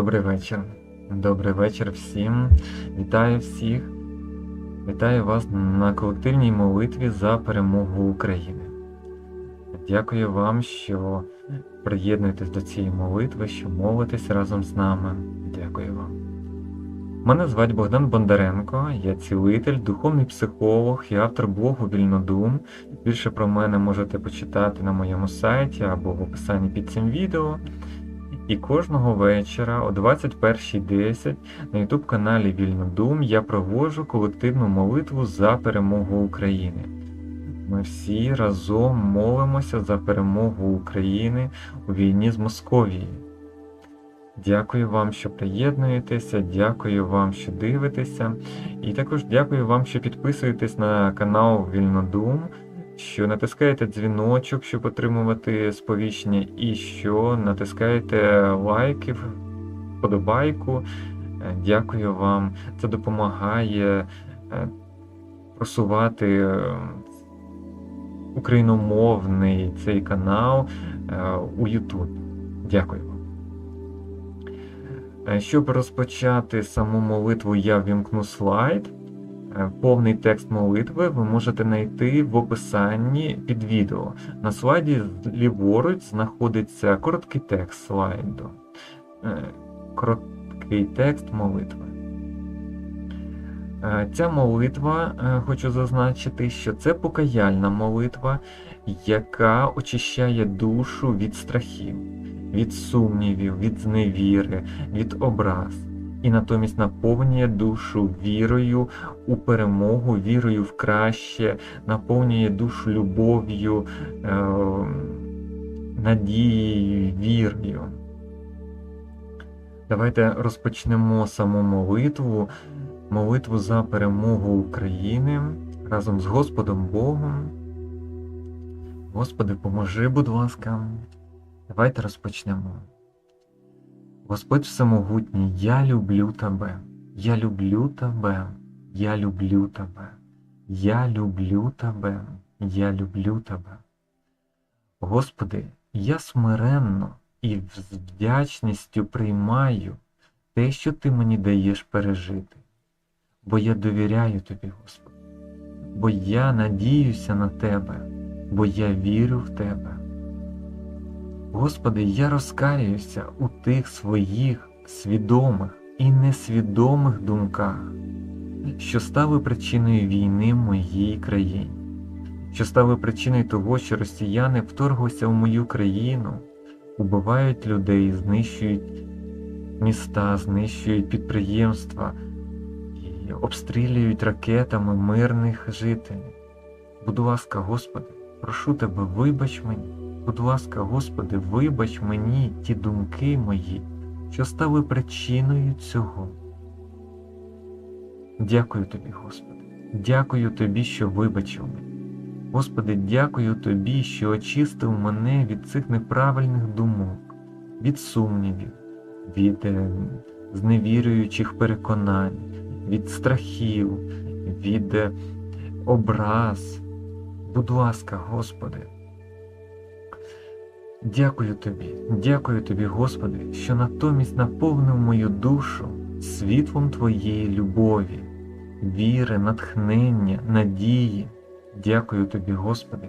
Добрий вечір. Добрий вечір всім. Вітаю всіх. Вітаю вас на колективній молитві за перемогу України. Дякую вам, що приєднуєтесь до цієї молитви, що молитесь разом з нами. Дякую вам. Мене звать Богдан Бондаренко, я цілитель, духовний психолог і автор блогу Вільнодум. Більше про мене можете почитати на моєму сайті або в описанні під цим відео. І кожного вечора о 21.10 на YouTube каналі Вільнодум я проводжу колективну молитву за перемогу України. Ми всі разом молимося за перемогу України у війні з Московією. Дякую вам, що приєднуєтеся, дякую вам, що дивитеся, і також дякую вам, що підписуєтесь на канал Вільнодум, що натискаєте дзвіночок, щоб отримувати сповіщення, і що натискаєте лайки, вподобайку. Е, Дякую вам. Це допомагає е, просувати е, україномовний цей канал у YouTube. Дякую вам. Щоб розпочати саму молитву, я ввімкну слайд. Е, Повний текст молитви ви можете знайти в описанні під відео. На слайді ліворуч знаходиться короткий текст слайду. Е, Короткий текст молитви. Е, Ця молитва, хочу зазначити, що це покаяльна молитва, яка очищає душу від страхів, від сумнівів, від зневіри, від образ, і натомість наповнює душу вірою у перемогу, вірою в краще, наповнює душу любов'ю, е, надією, вірою. Давайте розпочнемо саму молитву, молитву за перемогу України разом з Господом Богом. Господи, поможи, будь ласка. Давайте розпочнемо. Господь Всемогутній, я люблю Тебе, я люблю Тебе, я люблю Тебе, я люблю Тебе, я люблю Тебе. Господи, я смиренно і з вдячністю приймаю те, що Ти мені даєш пережити, бо я довіряю Тобі, Господи, бо я надіюся на Тебе, бо я вірю в Тебе. Господи, я розкаюся у тих своїх свідомих і несвідомих думках, що стали причиною війни в моїй країні, що стали причиною того, що росіяни вторглися в мою країну, убивають людей, знищують міста, знищують підприємства і обстрілюють ракетами мирних жителів. Будь ласка, Господи, прошу Тебе, вибач мені. Будь ласка, Господи, вибач мені ті думки мої, що стали причиною цього. Дякую Тобі, Господи, дякую Тобі, що вибачив мене. Господи, дякую Тобі, що очистив мене від цих неправильних думок, від сумнівів, від е, зневірюючих переконань, від страхів, від е, образ. Будь ласка, Господи. Дякую тобі, дякую тобі, Господи, що натомість наповнив мою душу світлом Твоєї любові, віри, натхнення, надії. Дякую тобі, Господи,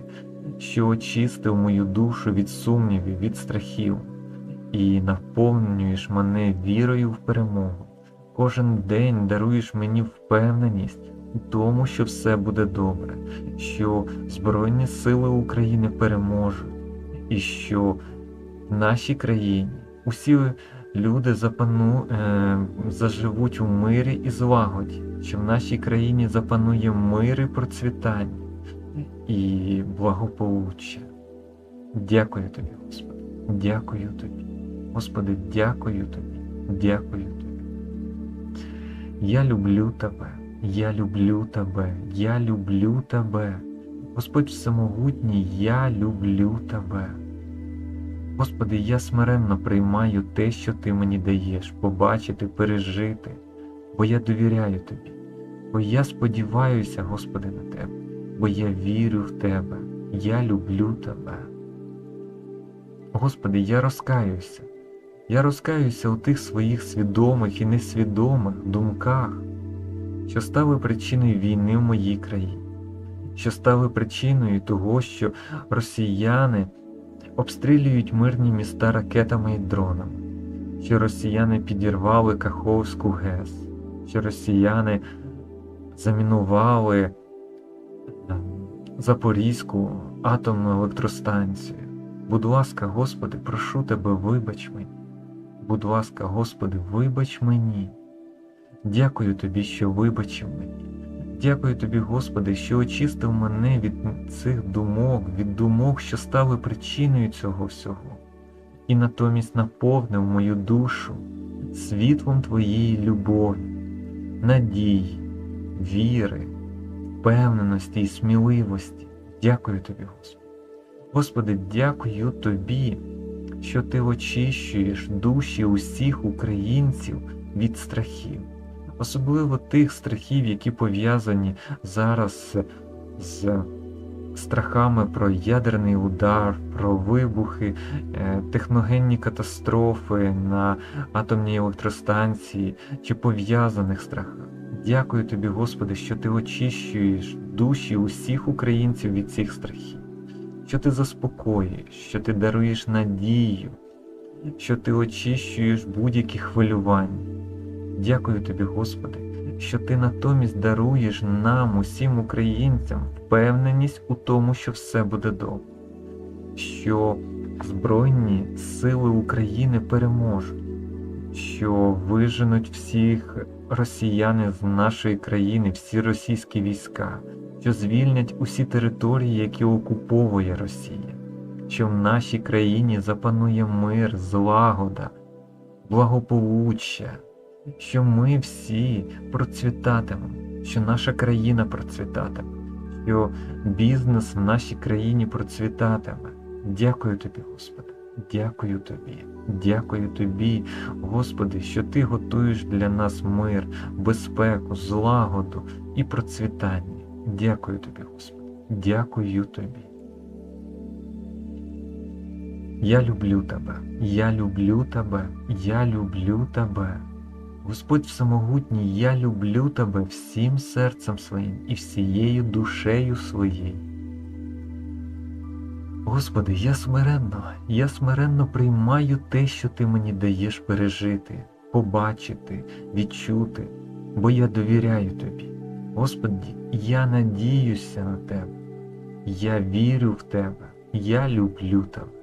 що очистив мою душу від сумнівів, від страхів і наповнюєш мене вірою в перемогу. Кожен день даруєш мені впевненість у тому, що все буде добре, що Збройні Сили України переможуть і що в нашій країні усі люди запану, е, заживуть у мирі і злагоді, що в нашій країні запанує мир і процвітання і благополуччя. Дякую тобі, Господи, дякую тобі. Господи, дякую тобі, дякую тобі. Я люблю тебе, я люблю тебе, я люблю тебе. Господь Всемогутній, я люблю Тебе. Господи, я смиренно приймаю те, що Ти мені даєш, побачити, пережити, бо я довіряю Тобі, бо я сподіваюся, Господи, на Тебе, бо я вірю в Тебе, я люблю Тебе. Господи, я розкаюся, Я розкаюся у тих своїх свідомих і несвідомих думках, що стали причиною війни в моїй країні, що стали причиною того, що росіяни обстрілюють мирні міста ракетами і дронами, що росіяни підірвали Каховську ГЕС, що росіяни замінували е, Запорізьку атомну електростанцію. Будь ласка, Господи, прошу Тебе, вибач мені. Будь ласка, Господи, вибач мені. Дякую Тобі, що вибачив мені. Дякую Тобі, Господи, що очистив мене від цих думок, від думок, що стали причиною цього всього, і натомість наповнив мою душу світлом Твоєї любові, надії, віри, впевненості і сміливості. Дякую Тобі, Господи. Господи, дякую Тобі, що Ти очищуєш душі усіх українців від страхів, особливо тих страхів, які пов'язані зараз з страхами про ядерний удар, про вибухи, е, техногенні катастрофи на атомній електростанції чи пов'язаних страхах. Дякую тобі, Господи, що ти очищуєш душі усіх українців від цих страхів, що ти заспокоюєш, що ти даруєш надію, що ти очищуєш будь-які хвилювання. Дякую тобі, Господи, що ти натомість даруєш нам, усім українцям, впевненість у тому, що все буде добре, що Збройні сили України переможуть, що виженуть всіх росіяни з нашої країни, всі російські війська, що звільнять усі території, які окуповує Росія, що в нашій країні запанує мир, злагода, благополуччя, що ми всі процвітатимемо, що наша країна процвітатиме, що бізнес в нашій країні процвітатиме. Дякую тобі, Господи. Дякую тобі, дякую тобі, Господи, що Ти готуєш для нас мир, безпеку, злагоду і процвітання. Дякую тобі, Господи, дякую тобі. Я люблю тебе, я люблю тебе, я люблю тебе. Господь Всемогутній, я люблю тебе всім серцем своїм і всією душею своєю. Господи, я смиренно, я смиренно приймаю те, що Ти мені даєш пережити, побачити, відчути, бо я довіряю Тобі. Господи, я надіюся на Тебе, я вірю в Тебе, я люблю Тебе.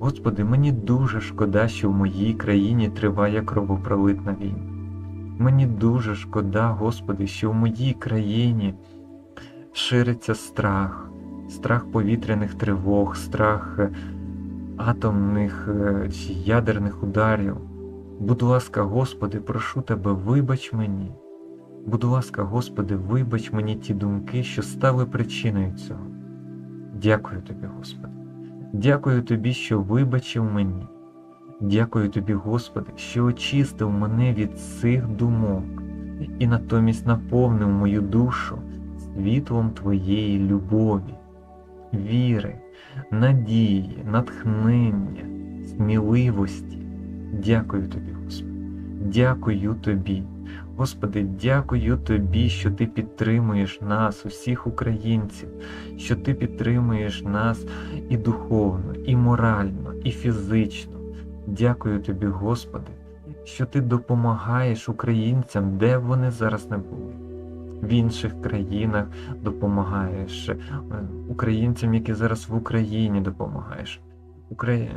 Господи, мені дуже шкода, що в моїй країні триває кровопролитна війна. Мені дуже шкода, Господи, що в моїй країні шириться страх страх повітряних тривог, страх е, атомних е, чи ядерних ударів. Будь ласка, Господи, прошу Тебе, вибач мені. Будь ласка, Господи, вибач мені ті думки, що стали причиною цього. Дякую Тобі, Господи. Дякую Тобі, що вибачив мені. Дякую Тобі, Господи, що очистив мене від цих думок і натомість наповнив мою душу світлом Твоєї любові віри, надії, натхнення, сміливості. Дякую тобі, Господи. Дякую тобі. Господи, дякую Тобі, що Ти підтримуєш нас, усіх українців, що Ти підтримуєш нас і духовно, і морально, і фізично. Дякую Тобі, Господи, що Ти допомагаєш українцям, де б вони зараз не були в інших країнах допомагаєш, е, українцям, які зараз в Україні допомагаєш, е,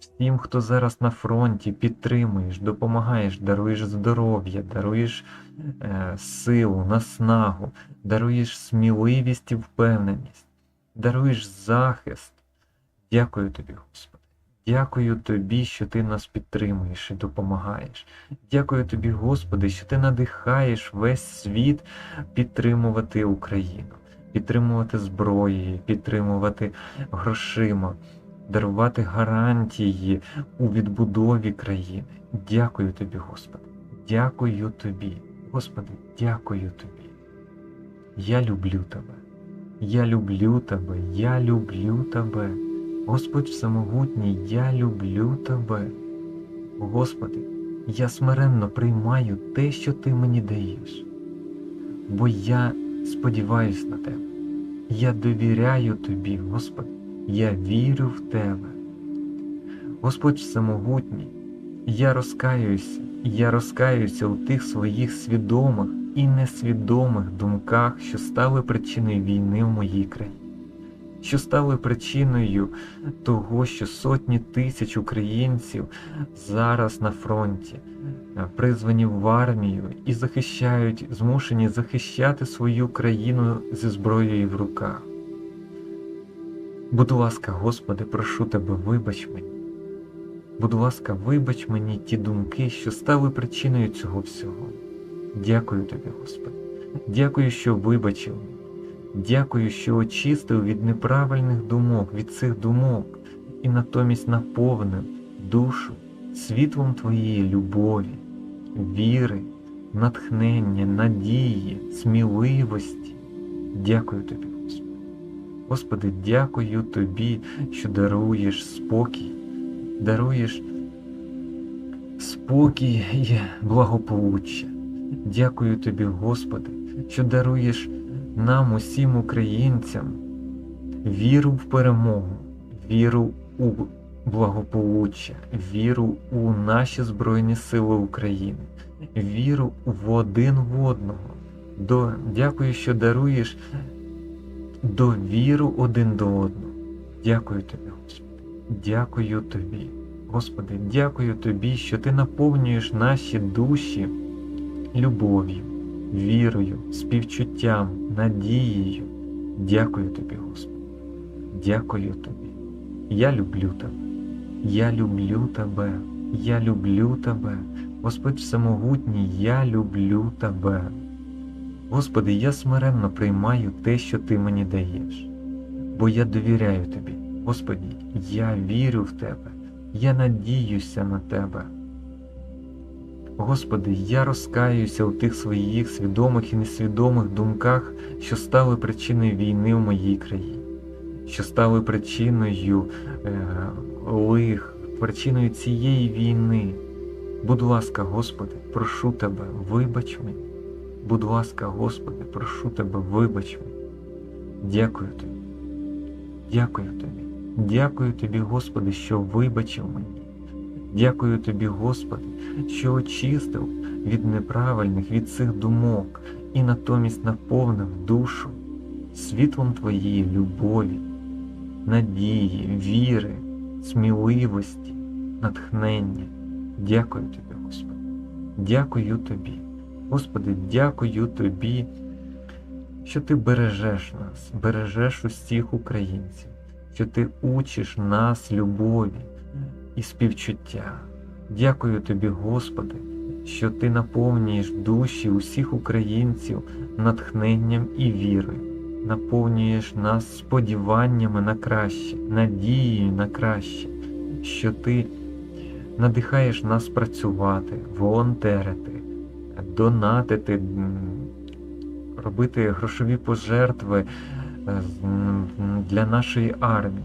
всім, хто зараз на фронті, підтримуєш, допомагаєш, даруєш здоров'я, даруєш е, силу, наснагу, даруєш сміливість і впевненість, даруєш захист. Дякую тобі, Господи. Дякую тобі, що ти нас підтримуєш і допомагаєш. Дякую тобі, Господи, що ти надихаєш весь світ підтримувати Україну, підтримувати зброєю, підтримувати грошима, дарувати гарантії у відбудові країни. Дякую тобі, Господи. Дякую тобі, Господи, дякую тобі. Я люблю тебе. Я люблю тебе, я люблю тебе. Господь Всемогутній, я люблю Тебе. Господи, я смиренно приймаю те, що Ти мені даєш, бо я сподіваюсь на Тебе. Я довіряю Тобі, Господи, я вірю в Тебе. Господь Всемогутній, я розкаюся, я розкаюся у тих своїх свідомих і несвідомих думках, що стали причиною війни в моїй країні, що стали причиною того, що сотні тисяч українців зараз на фронті, е, призвані в армію і захищають, змушені захищати свою країну зі зброєю в руках. Будь ласка, Господи, прошу Тебе, вибач мені. Будь ласка, вибач мені ті думки, що стали причиною цього всього. Дякую тобі, Господи. Дякую, що вибачив. Дякую, що очистив від неправильних думок, від цих думок, і натомість наповнив душу світлом Твоєї любові, віри, натхнення, надії, сміливості. Дякую тобі, Господи. Дякую Тобі, що даруєш спокій, даруєш спокій і благополуччя. Дякую Тобі, Господи, що даруєш нам, усім українцям, віру в перемогу, віру у благополуччя, віру у наші Збройні Сили України, віру в один в одного. Дякую, що даруєш довіру один до одного. Дякую Тобі, Господи. Дякую Тобі. Господи, дякую Тобі, що Ти наповнюєш наші душі любов'ю, вірою, співчуттям, надією. Дякую Тобі, Господи. Дякую Тобі. Я люблю Тебе. Я люблю Тебе. Я люблю Тебе. Господь Всемогутній, я люблю Тебе. Господи, я смиренно приймаю те, що Ти мені даєш, бо я довіряю Тобі. Господи, я вірю в Тебе, я надіюся на Тебе. Господи, я розкаюся у тих своїх свідомих і несвідомих думках, що стали причиною війни в моїй країні, що стали причиною е, лих, причиною цієї війни. Будь ласка, Господи, прошу Тебе, вибач мені. Будь ласка, Господи, прошу Тебе, вибач мені. Дякую Тобі. Дякую Тобі. Дякую Тобі, Господи, що вибачив мені. Дякую Тобі, Господи, що очистив від неправильних, від цих думок і натомість наповнив душу світлом Твоєї любові, надії, віри, сміливості, натхнення. Дякую Тобі, Господи. Дякую Тобі. Господи, дякую Тобі, що Ти бережеш нас, бережеш усіх українців, що Ти учиш нас любові і співчуття. Дякую Тобі, Господи, що Ти наповнюєш душі усіх українців натхненням і вірою, наповнюєш нас сподіваннями на краще, надією на краще, що Ти надихаєш нас працювати, волонтерити, донатити, робити грошові пожертви для нашої армії.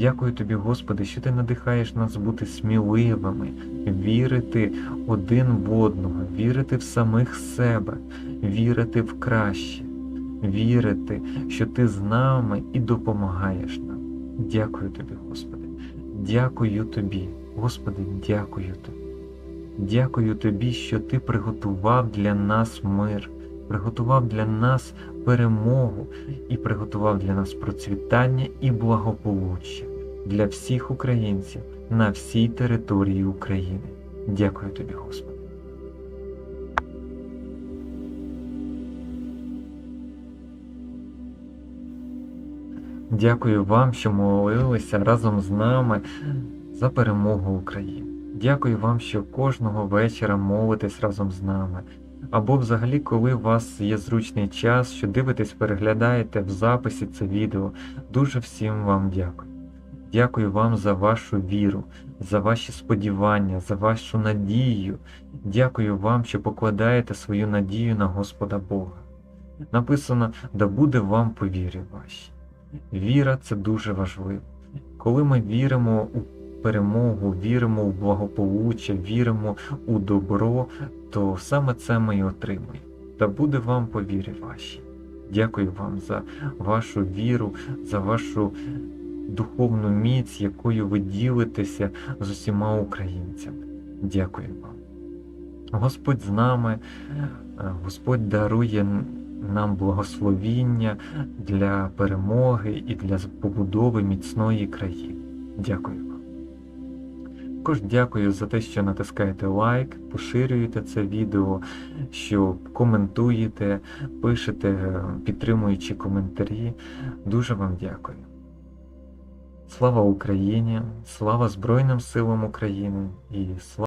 Дякую тобі, Господи, що ти надихаєш нас бути сміливими, вірити один в одного, вірити в самих себе, вірити в краще, вірити, що ти з нами і допомагаєш нам. Дякую тобі, Господи. Дякую тобі, Господи, дякую тобі. Дякую тобі, що ти приготував для нас мир, приготував для нас перемогу і приготував для нас процвітання і благополуччя для всіх українців на всій території України. Дякую тобі, Господи. Дякую вам, що молилися разом з нами за перемогу України. Дякую вам, що кожного вечора молитесь разом з нами. Або взагалі, коли у вас є зручний час, що дивитесь, переглядаєте в записі це відео. Дуже всім вам дякую. Дякую вам за вашу віру, за ваші сподівання, за вашу надію. Дякую вам, що покладаєте свою надію на Господа Бога. Написано, да буде вам по вірі. Віра це дуже важливо. Коли ми віримо у перемогу, віримо в благополуччя, віримо у добро, то саме це ми і отримуємо. Та буде вам по вірі вашій. Дякую вам за вашу віру, за вашу духовну міць, якою ви ділитеся з усіма українцями. Дякую вам. Господь з нами, Господь дарує нам благословіння для перемоги і для побудови міцної країни. Дякую. Також дякую за те, що натискаєте лайк, поширюєте це відео, що коментуєте, пишете е, підтримуючі коментарі. Дуже вам дякую. Слава Україні! Слава Збройним силам України і слава